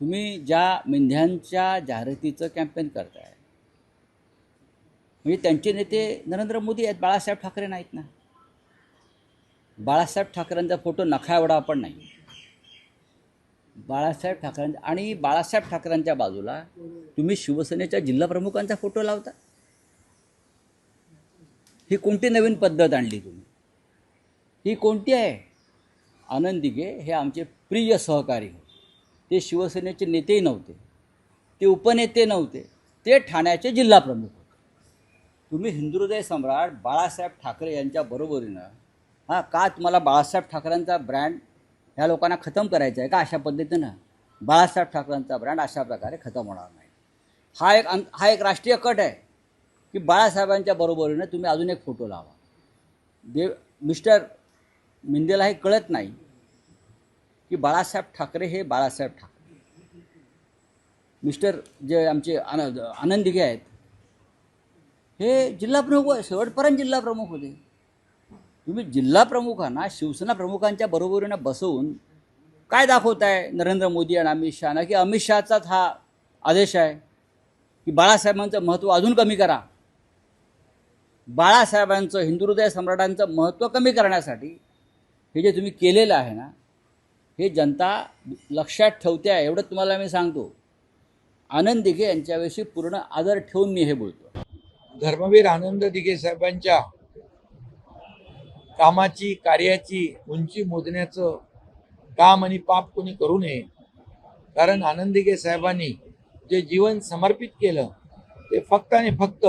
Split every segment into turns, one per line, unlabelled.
तुम्ही ज्या मेंढ्यांच्या जाहिरातीचं कॅम्पेन करताय म्हणजे त्यांचे नेते नरेंद्र मोदी आहेत बाळासाहेब ठाकरे नाहीत ना. बाळासाहेब ठाकरेंचा फोटो नखा एवढा पण नाही. बाळासाहेब ठाकरेंचा आणि बाळासाहेब ठाकरेंच्या बाजूला तुम्ही शिवसेनेच्या जिल्हाप्रमुखांचा फोटो लावता. ही कोणती नवीन पद्धत आणली तुम्ही? ही कोणती आहे? आनंदिगे हे आमचे प्रिय सहकारी होते. ते शिवसेनेचे नेतेही नव्हते. ते उपनेते नव्हते. ते ठाण्याचे जिल्हाप्रमुख होते. तुम्ही हिंदुहृदय सम्राट बाळासाहेब ठाकरे यांच्या बरोबरीनं हां का तुम्हाला बाळासाहेब ठाकरेंचा ब्रँड ह्या लोकांना खतम करायचा आहे का अशा पद्धतीनं? बाळासाहेब ठाकरेंचा ब्रँड अशा प्रकारे खतम होणार नाही. हा एक अं- हा एक राष्ट्रीय कट आहे की बाळासाहेबांच्या बरोबरीनं तुम्ही अजून एक फोटो लावा. देव मिस्टर मिंदेला हे कळत नाही. की बाळासाहेब ठाकरे हे बाळासाहेब ठाकरे. मिस्टर जे आमचे आनंद आनंदिगे आहेत हे जिल्हा प्रमुख शेवटपर्यंत जिल्हा प्रमुख होते. तुम्ही जिल्हाप्रमुखांना शिवसेना प्रमुखांच्या बरोबरीनं बसवून काय दाखवताय नरेंद्र मोदी आणि अमित शहाना? की अमित शहाचाच हा आदेश आहे की बाळासाहेबांचं महत्त्व अजून कमी करा. बाळासाहेबांचं हिंदुहृदय सम्राटांचं महत्त्व कमी करण्यासाठी हे जे तुम्ही केलेलं आहे ना हे जनता लक्षात ठेवते आहे एवढं तुम्हाला मी सांगतो. आनंद दिघे यांच्याविषयी पूर्ण आदर ठेवून मी हे बोलतो.
धर्मवीर आनंद दिघे साहेबांच्या कामाची कार्याची उंची मोजण्याचं काम आणि पाप कोणी करू नये कारण आनंद दिघे साहेबांनी जे जीवन समर्पित केलं ते फक्त आणि फक्त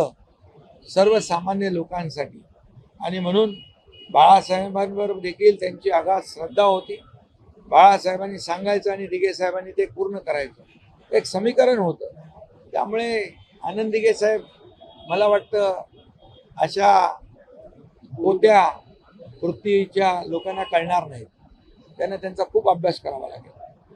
सर्वसामान्य लोकांसाठी. आणि म्हणून बाळासाहेबांवर देखील त्यांची आघात श्रद्धा होती. बाळासाहेबांनी सांगायचं आणि दिघे साहेबांनी ते पूर्ण करायचं. एक समीकरण होतं. त्यामुळे आनंद दिघे साहेब मला वाटतं अशा कोत्या वृत्तीच्या लोकांना कळणार नाहीत. त्यांना त्यांचा खूप अभ्यास करावा लागेल.